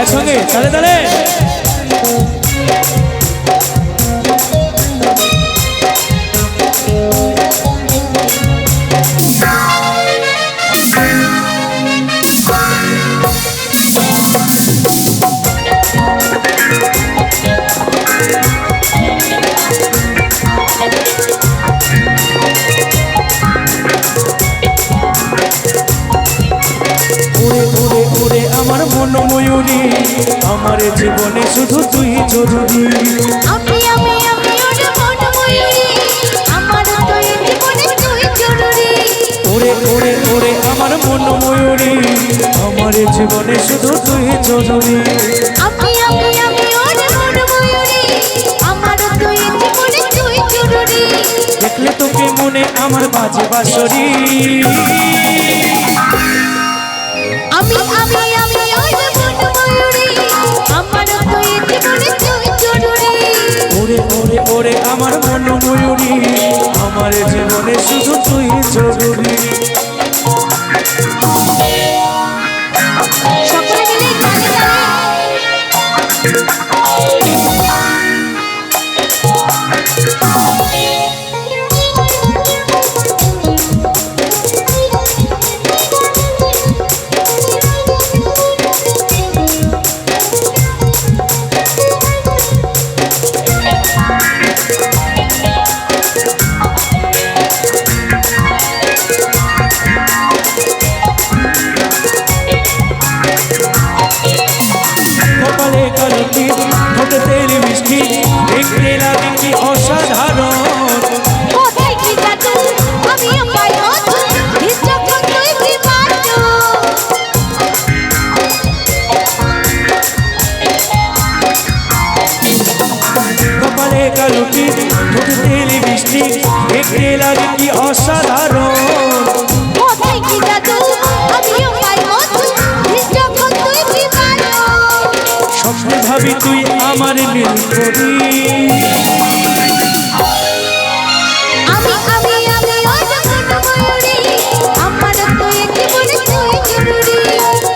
একসঙ্গে তাহলে তালে। মন ময়ূরী আমার জীবনে শুধু তুই জরুরি। আমি আমি আমি ওরে মন ময়ূরী আমার তো জীবনে তুই জরুরি। ওরে ওরে ওরে আমার মন ময়ূরী আমার জীবনে শুধু তুই জরুরি। আমি আমি আমি ওরে মন ময়ূরী আমার তো জীবনে তুই জরুরি। দেখলে তোকে মনে আমার বাজে বাসরি তেল মিষ্টি দেখতে লাগে কি অসাধারণ কোথায় কি আমার নীল করি আমি আমি আমি ওই ময়ূরী আমার তো এই জীবনে তুই জরুরি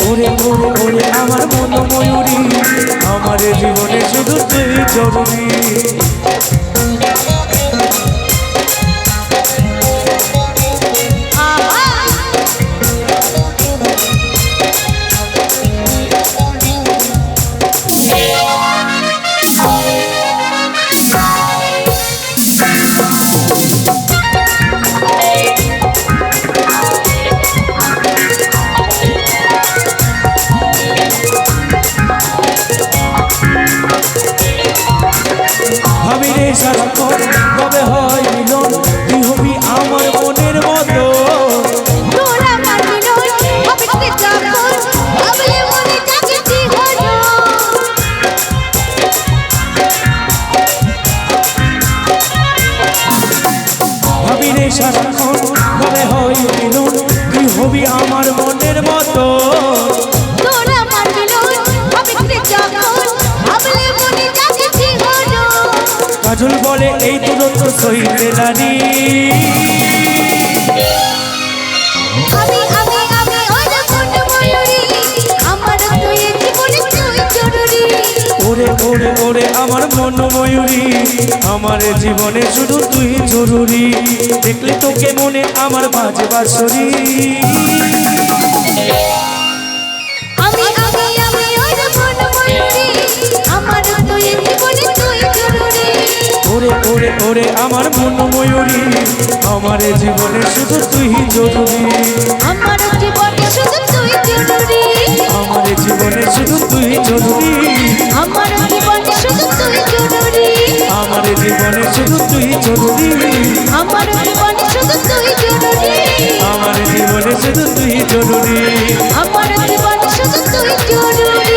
ওরে ওরে ওরে আমার মন ময়ূরী আমার জীবনে শুধু তুই জরুরি। মিলন তুই হবি আমার মনের মতো। কাজল বলে এই দূরত্ব সইতে নারী। ওরে ওরে ওরে আমার মন ময়ূরী আমার জীবনে শুধু তুই জরুরি। দেখলে তোকে মনে আমার বাজে বাসরি ওরে আমার মন ময়ূরী। আমার জীবনে শুধু তুই জরুরি। আমার জীবনে শুধু তুই জরুরি। আমার জীবনে শুধু তুই জরুরি। আমার জীবনে শুধু তুই জরুরি। আমার জীবনে শুধু তুই জরুরি। আমার জীবনে শুধু তুই জরুরি। আমার জীবনে শুধু তুই জরুরি।